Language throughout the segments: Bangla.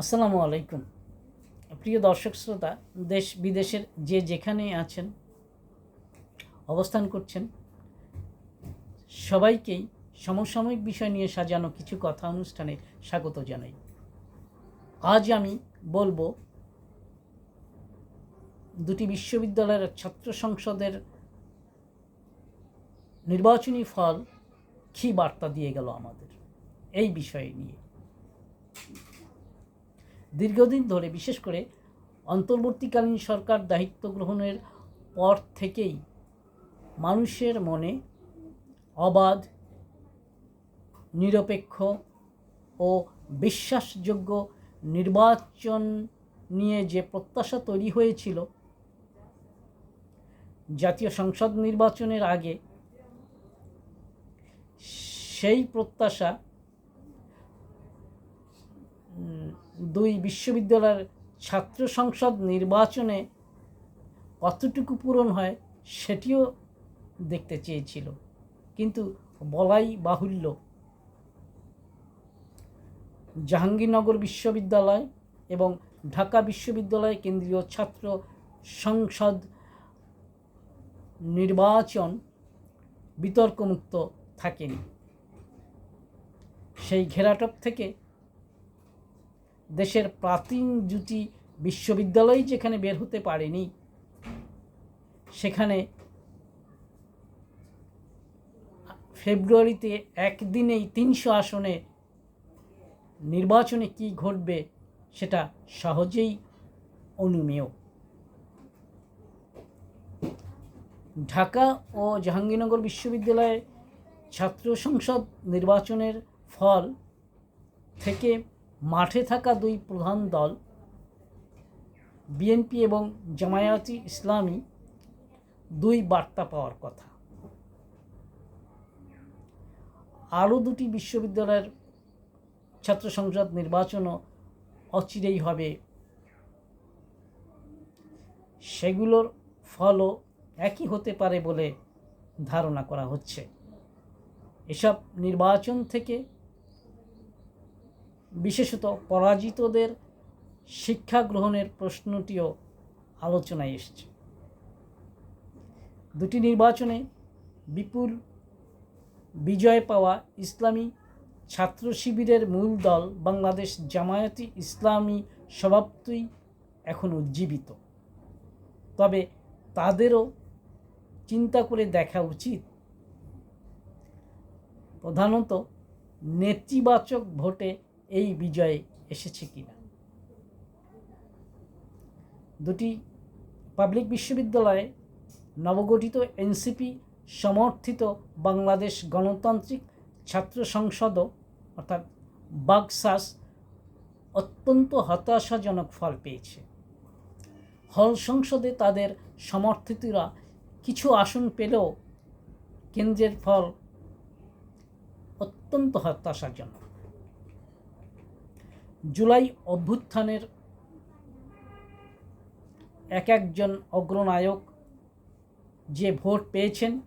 আসসালামু আলাইকুম। প্রিয় দর্শক শ্রোতা, দেশ বিদেশের যে যেখানে আছেন, অবস্থান করছেন, সবাইকেই সমসাময়িক বিষয় নিয়ে সাজানো কিছু কথা অনুষ্ঠানে স্বাগত জানাই। আজ আমি বলব, দুটি বিশ্ববিদ্যালয়ের ছাত্র সংসদের নির্বাচনী ফল কী বার্তা দিয়ে গেল আমাদের, এই বিষয় নিয়ে। দীর্ঘদিন ধরে, বিশেষ করে অন্তর্বর্তীকালীন সরকার দায়িত্ব গ্রহণের পর থেকেই মানুষের মনে অবাধ, নিরপেক্ষ ও বিশ্বাসযোগ্য নির্বাচন নিয়ে যে প্রত্যাশা তৈরি হয়েছিল, জাতীয় সংসদ নির্বাচনের আগে সেই প্রত্যাশা দুই বিশ্ববিদ্যালয়ের ছাত্র সংসদ নির্বাচনে কতটুকু পূরণ হয় সেটিও দেখতে চেয়েছিল। কিন্তু বলাই বাহুল্য, জাহাঙ্গীরনগর বিশ্ববিদ্যালয় এবং ঢাকা বিশ্ববিদ্যালয় কেন্দ্রীয় ছাত্র সংসদ নির্বাচন বিতর্কমুক্ত থাকেনি। সেই ঘেরাটপ থেকে দেশের প্রাচীন জুটি বিশ্ববিদ্যালয় যেখানে বের হতে পারেনি, সেখানে ফেব্রুয়ারিতে একদিনেই তিনশো আসনে নির্বাচনে কি ঘটবে সেটা সহজেই অনুমেয়। ঢাকা ও জাহাঙ্গীরনগর বিশ্ববিদ্যালয়ে ছাত্র সংসদ নির্বাচনের ফল থেকে মাঠে থাকা দুই প্রধান দল, বিএনপি এবং জামায়াতি ইসলামী, দুই বার্তা পাওয়ার কথা। আরও দুটি বিশ্ববিদ্যালয়ের ছাত্র সংসদ নির্বাচনও অচিরেই হবে। সেগুলোর ফলও একই হতে পারে বলে ধারণা করা হচ্ছে। এসব নির্বাচন থেকে বিশেষত পরাজিতদের শিক্ষা গ্রহণের প্রশ্নটিও আলোচনায় এসছে। দুটি নির্বাচনে বিপুল বিজয় পাওয়া ইসলামী ছাত্র শিবিরের মূল দল বাংলাদেশ জামায়াতি ইসলামী স্বভাবতই এখন উজ্জীবিত। তবে তাদেরও চিন্তা করে দেখা উচিত। প্রধানত নেতিবাচক ভোটে এই বিজয়ে এসেছে কিনা? দুটি পাবলিক বিশ্ববিদ্যালয়ে নবগঠিত এনসিপি সমর্থিত বাংলাদেশ গণতান্ত্রিক ছাত্র সংসদও, অর্থাৎ বাগসাস, অত্যন্ত হতাশাজনক ফল পেয়েছে। হল সংসদে তাদের সমর্থিতরা কিছু আসন পেলেও কেন্দ্রের ফল অত্যন্ত হতাশাজনক। জুলাই অভ্যুত্থানের এক একজন অগ্রনায়ক যে ভোট পেয়েছেন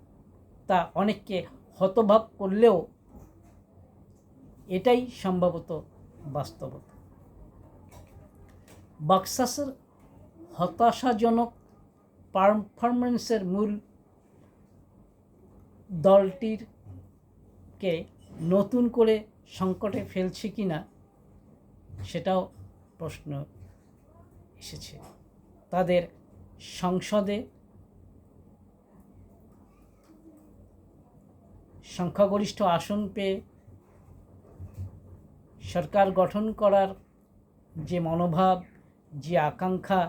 তা অনেককে হতভাগ করলেও এটাই সম্ভবত বাস্তবতা। বাক্সাসের হতাশাজনক পারফরমেন্সের মূল দলটির কে নতুন করে সংকটে ফেলছে কি না সেটাও প্রশ্ন এসেছে। তাদের সংসদে সংখ্যাগরিষ্ঠ আসন পেয়ে সরকার গঠন করার যে মনোভাব, যে আকাঙ্ক্ষা,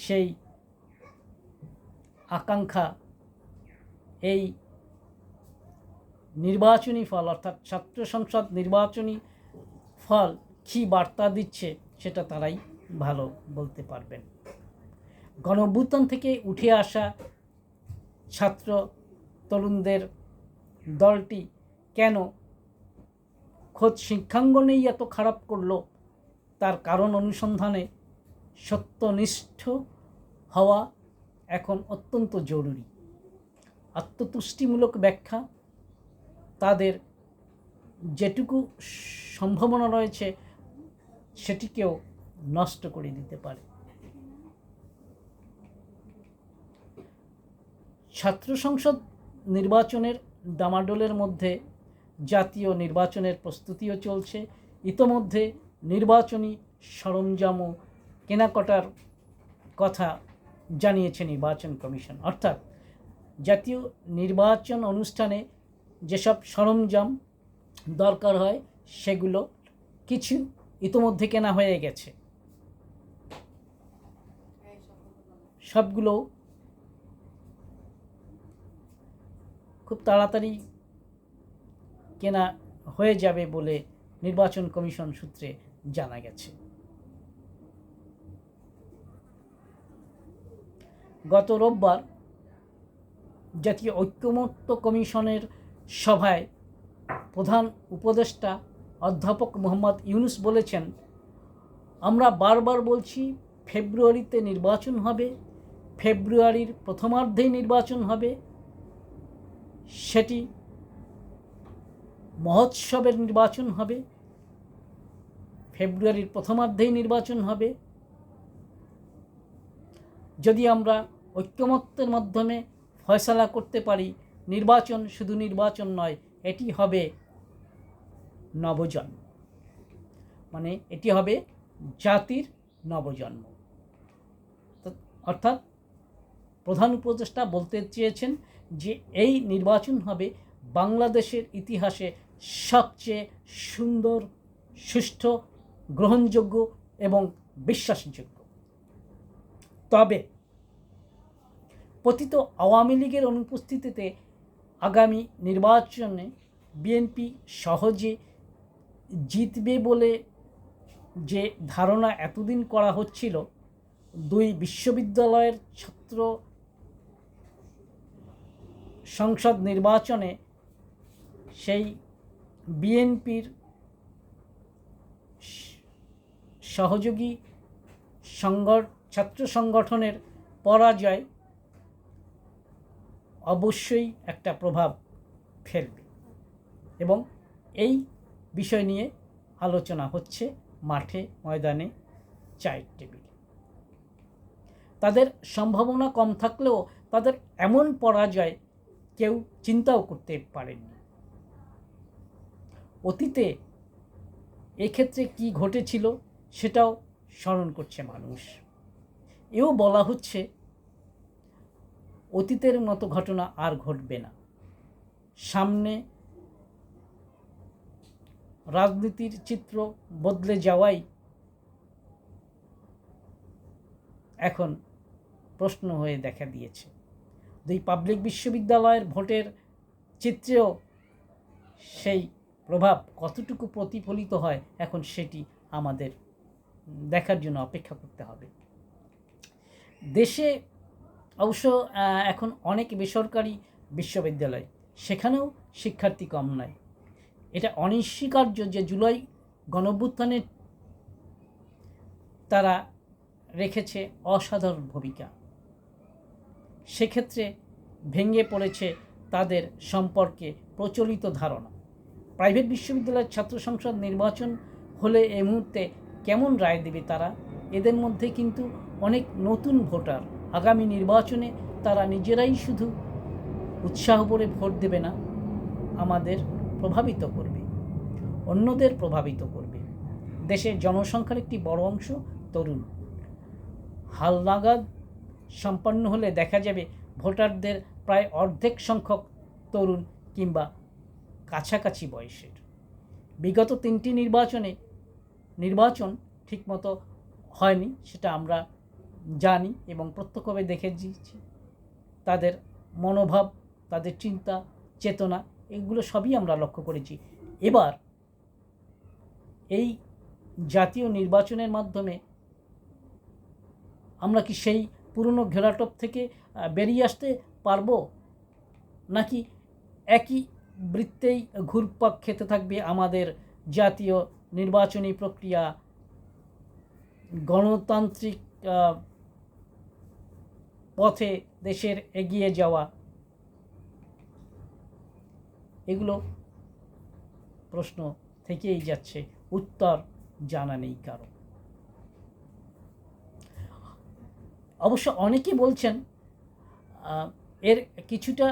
সেই আকাঙ্ক্ষা এই নির্বাচনী ফল অর্থাৎ ছাত্র সংসদ নির্বাচনী ফল কী বার্তা দিচ্ছে সেটা তারাই ভালো বলতে পারবেন। গণ অভ্যুত্থান থেকে উঠে আসা ছাত্র তরুণদের দলটি কেন খোদ শিক্ষাঙ্গনেই এত খারাপ করল? তার কারণ অনুসন্ধানে সত্যনিষ্ঠ হওয়া এখন অত্যন্ত জরুরি। আত্মতুষ্টিমূলক ব্যাখ্যা তাদের যেটুকু সম্ভাবনা রয়েছে, সেটিকেও নষ্ট করে দিতে পারে। ছাত্র সংসদ নির্বাচনের দামাডোলের মধ্যে জাতীয় নির্বাচনের প্রস্তুতিও চলছে। ইতোমধ্যে নির্বাচনী সরঞ্জামও কেনাকাটার কথা জানিয়েছে নির্বাচন কমিশন। অর্থাৎ জাতীয় নির্বাচন অনুষ্ঠানে যেসব সরঞ্জাম দরকার হয় সেগুলো কিছু ইতোমধ্যে কেনা হয়ে গেছে। সবগুলো খুব তাড়াতাড়ি কেনা হয়ে যাবে বলে নির্বাচন কমিশন সূত্রে জানা গেছে। গত রোববার জাতীয় ঐক্যমত্য কমিশনের সভায় প্রধান উপদেষ্টা অধ্যাপক মোহাম্মদ ইউনুস বলেছেন, আমরা বারবার বলছি ফেব্রুয়ারিতে নির্বাচন হবে, ফেব্রুয়ারির প্রথমার্ধেই নির্বাচন হবে। সেটি মহোৎসবের নির্বাচন হবে, ফেব্রুয়ারির প্রথমার্ধেই নির্বাচন হবে। যদি আমরা ঐক্যমত্যের মাধ্যমে ফয়সালা করতে পারি, নির্বাচন শুধু নির্বাচন নয় এটি হবে নবজন্ম। মানে এটি হবে জাতির নবজন্ম। অর্থাৎ প্রধান উপদেষ্টা বলতে চেয়েছেন যে এই নির্বাচন হবে বাংলাদেশের ইতিহাসে সবচেয়ে সুন্দর, সুষ্ঠু, গ্রহণযোগ্য এবং বিশ্বাসযোগ্য। তবে, পতিত আওয়ামী লীগের অনুপস্থিতিতে আগামী নির্বাচনে বিএনপি সহজে জিতবে বলে যে ধারণা এতদিন করা হচ্ছিল, দুই বিশ্ববিদ্যালয়ের ছাত্র সংসদ নির্বাচনে সেই বিএনপির সহযোগী সংগ ছাত্র সংগঠনের পরাজয় অবশ্যই একটা প্রভাব ফেলবে। এবং এই বিষয় নিয়ে আলোচনা হচ্ছে মাঠে, ময়দানে, চায়ের টেবিলে। তাদের সম্ভাবনা কম থাকলেও তাদের এমন পরাজয় কেউ চিন্তাও করতে পারেননি। অতীতে এক্ষেত্রে কি ঘটেছিল সেটাও স্মরণ করছে মানুষ। এও বলা হচ্ছে অতীতের মতো ঘটনা আর ঘটবে না। সামনে রাজনীতির চিত্র বদলে যাওয়াই এখন প্রশ্ন হয়ে দেখা দিয়েছে। দুই পাবলিক বিশ্ববিদ্যালয়ের ভোটের চিত্রেও সেই প্রভাব কতটুকু প্রতিফলিত হয় এখন সেটি আমাদের দেখার জন্য অপেক্ষা করতে হবে। দেশে অবশ্য এখন অনেক বেসরকারি বিশ্ববিদ্যালয়, সেখানেও শিক্ষার্থী কম নয় এটা অনস্বীকার্য যে জুলাই গণভ্যুত্থানে তারা রেখেছে অসাধারণ ভূমিকা। সেক্ষেত্রে ভেঙে পড়েছে তাদের সম্পর্কে প্রচলিত ধারণা। প্রাইভেট বিশ্ববিদ্যালয়ের ছাত্র সংসদ নির্বাচন হলে এই মুহূর্তে কেমন রায় দেবে তারা? এদের মধ্যে কিন্তু অনেক নতুন ভোটার আগামী নির্বাচনে তারা নিজেরাই শুধু উৎসাহ করে ভোট দেবে না, আমাদের প্রভাবিত করবে, অন্যদের প্রভাবিত করবে। দেশের জনসংখ্যার একটি বড় অংশ তরুণ। হালনাগাদ সম্পন্ন হলে দেখা যাবে ভোটারদের প্রায় অর্ধেক সংখ্যক তরুণ কিংবা কাছাকাছি বয়সের। বিগত তিনটি নির্বাচনে নির্বাচন ঠিকমতো হয়নি, সেটা আমরা জানি এবং প্রত্যক্ষভাবে দেখে দিয়েছি। তাদের মনোভাব, তাদের চিন্তা, চেতনা, এগুলো সবই আমরা লক্ষ্য করেছি। এবার এই জাতীয় নির্বাচনের মাধ্যমে আমরা কি সেই পুরনো ঘেরাটপ থেকে বেরিয়ে আসতে পারব? নাকি একই বৃত্তেই ঘুরপাক খেতে থাকবে আমাদের জাতীয় নির্বাচনী প্রক্রিয়া? গণতান্ত্রিক পথে দেশের এগিয়ে যাওয়া। এগুলো প্রশ্ন থেকেই যাচ্ছে, উত্তর জানা নেই কারও। অবশ্য অনেকে বলছেন এর কিছুটা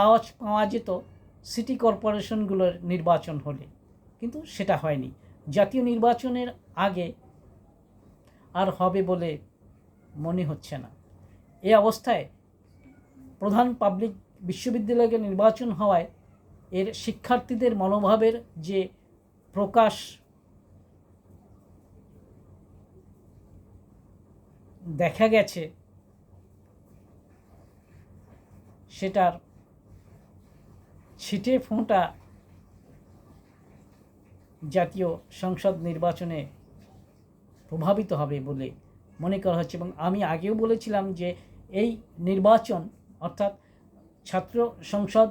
আওয়াজ পাওয়া যেত সিটি কর্পোরেশনগুলোর নির্বাচন হলে, কিন্তু সেটা হয়নি। জাতীয় নির্বাচনের আগে আর হবে বলে মনে হচ্ছে না। এই অবস্থায় প্রধান পাবলিক বিশ্ববিদ্যালয়কে নির্বাচন হওয়ায় এর শিক্ষার্থীদের মনোভাবের যে প্রকাশ দেখা গেছে, সেটার ছিটে ফোঁটা জাতীয় সংসদ নির্বাচনে প্রভাবিত হবে বলে মনে করা হচ্ছে এবং আমি আগেও বলেছিলাম যে এই নির্বাচন অর্থাৎ ছাত্র সংসদ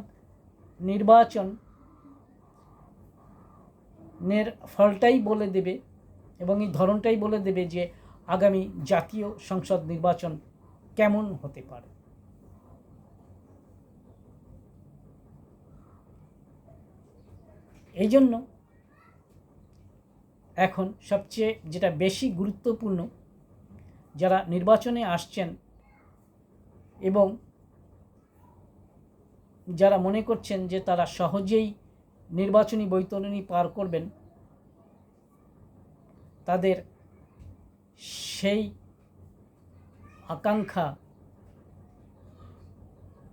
নির্বাচন নের ফলটাই বলে দেবে এবং এই ধরনটাই বলে দেবে যে আগামী জাতীয় সংসদ নির্বাচন কেমন হতে পারে। এই জন্য এখন সবচেয়ে যেটা বেশি গুরুত্বপূর্ণ যারা নির্বাচনে আসছেন এবং যারা মনে করছেন যে তারা সহজেই নির্বাচনী বৈতরণী পার করবেন, তাদের সেই আকাঙ্ক্ষা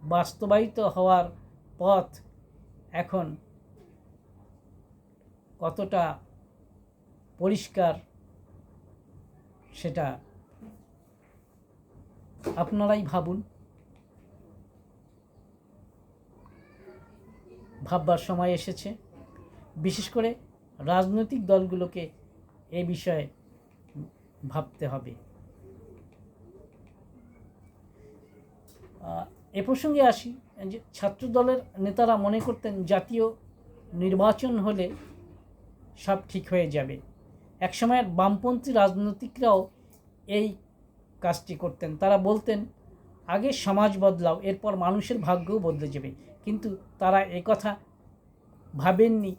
বাস্তবায়িত হওয়ার পথ এখন কতটা পরিষ্কার সেটা আপনারাই ভাবুন। ভাববার সময় এসেছে। বিশেষ করে রাজনৈতিক দলগুলোকে এ বিষয়ে ভাবতে হবে। এ প্রসঙ্গে আসি, যে ছাত্র দলের নেতারা মনে করতেন জাতীয় নির্বাচন হলে সব ঠিক হয়ে যাবে। একসময়ের বামপন্থী রাজনৈতিকরাও এই কাজটি করতেন। তারা বলতেন, আগে সমাজ বদলাও, এরপর মানুষের ভাগ্যও বদলে যাবে। কিন্তু তারা কথা ভাবেননি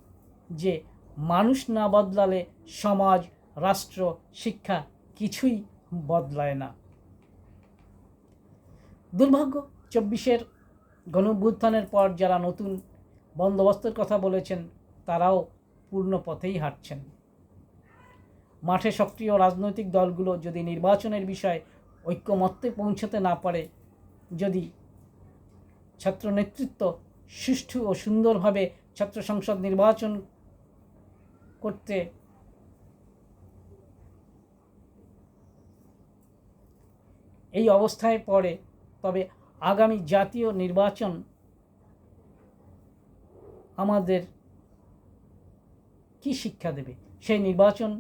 যে মানুষ না বদলালে সমাজ, রাষ্ট্র, শিক্ষা কিছুই বদলায় না। দুর্ভাগ্য, চব্বিশের গণভ্যুত্থানের পর যারা নতুন বন্দোবস্তের কথা বলেছেন, তারাও পূর্ণ পথেই হাঁটছেন। মাঠে সক্রিয় রাজনৈতিক দলগুলো যদি নির্বাচনের বিষয়ে ঐক্যমত্যে পৌঁছাতে না পারে, যদি ছাত্র নেতৃত্ব সুষ্ঠু ও সুন্দরভাবে ছাত্র সংসদ নির্বাচন করতে এই অবস্থায় পড়ে, তবে আগামী জাতীয় নির্বাচন আমাদের কি শিক্ষা দেবে? সেই নির্বাচন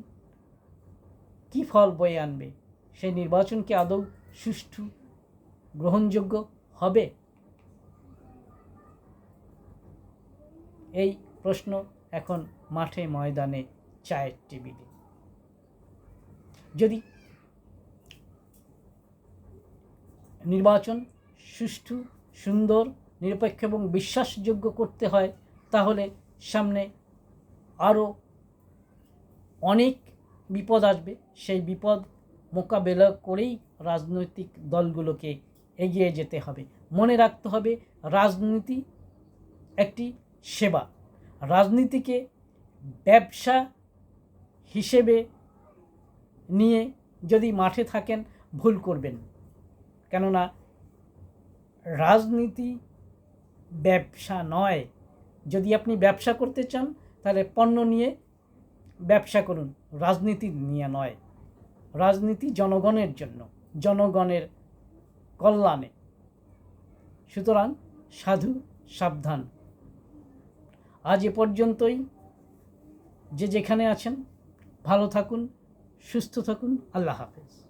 কি ফল বয়ে আনবে? সেই নির্বাচন কি আদৌ সুষ্ঠু, গ্রহণযোগ্য হবে? এই প্রশ্ন এখন মাঠে ময়দানে চায়ের টেবিলে। যদি নির্বাচন সুষ্ঠু, সুন্দর, নিরপেক্ষ এবং বিশ্বাসযোগ্য করতে হয়, তাহলে সামনে আরও অনেক বিপদ আসবে। সেই বিপদ মোকাবেলা করেই রাজনৈতিক দলগুলোকে এগিয়ে যেতে হবে। মনে রাখতে হবে, রাজনীতি একটি সেবা। রাজনীতিকে ব্যবসা হিসেবে নিয়ে যদি মাঠে থাকেন, ভুল করবেন। কেননা, রাজনীতি ব্যবসা নয়। যদি আপনি ব্যবসা করতে চান, তাহলে পণ্য নিয়ে ব্যবসা করুন, রাজনীতি নিয়ে নয়। রাজনীতি জনগণের জন্য, জনগণের কল্যাণে। সুতরাং সাধু সাবধান। আজ এ পর্যন্তই। যে যেখানে আছেন, ভালো থাকুন, সুস্থ থাকুন। আল্লাহ হাফেজ।